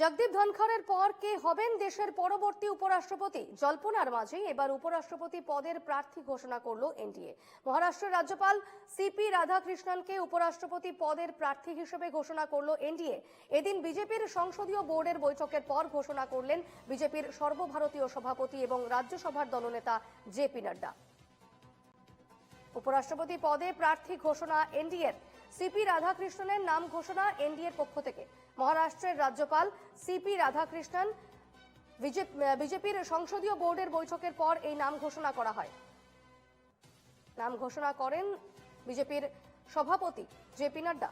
জগদীপ ধনখড়ের পর কে হবেন দেশের পরবর্তী উপরাষ্ট্রপতি? জল্পনার মাঝেই এবার উপরাষ্ট্রপতি পদের প্রার্থী ঘোষণা করল এনডিএ। মহারাষ্ট্রের রাজ্যপাল সিপি রাধাকৃষ্ণনকে উপরাষ্ট্রপতি পদের প্রার্থী হিসেবে ঘোষণা করল এনডিএ। এদিন বিজেপির সংসদীয় বোর্ডের বৈঠকের পর ঘোষণা করলেন বিজেপির সর্বভারতীয় সভাপতি এবং রাজ্যসভার দলনেতা জেপি নাড্ডা। উপরাষ্ট্রপতি পদে প্রার্থী ঘোষণা এনডিএর। সিপি রাধাকৃষ্ণনের নাম ঘোষণা এনডিএর পক্ষ থেকে। মহারাষ্ট্রের রাজ্যপাল সিপি রাধাকৃষ্ণন বিজেপির সংসদীয় বোর্ডের বৈঠকের পর এই নাম ঘোষণা করা হয়। নাম ঘোষণা করেন বিজেপির সভাপতি জেপি নাড্ডা।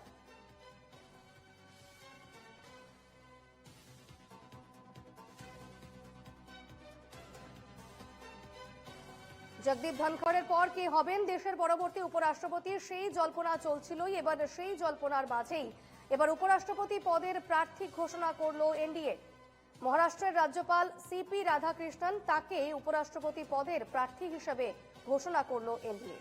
জগদীপ ধনখড়ের পর কে হবেন দেশের পরবর্তী উপরাষ্ট্রপতি? সেই জল্পনা চলছিলই, এবার সেই জল্পনার মাঝেই। এবার উপরাষ্ট্রপতি পদের প্রার্থী ঘোষণা করল এনডিএ। মহারাষ্ট্রের রাজ্যপাল সিপি রাধাকৃষ্ণন তাকে উপরাষ্ট্রপতি পদের প্রার্থী হিসেবে ঘোষণা করল এনডিএ।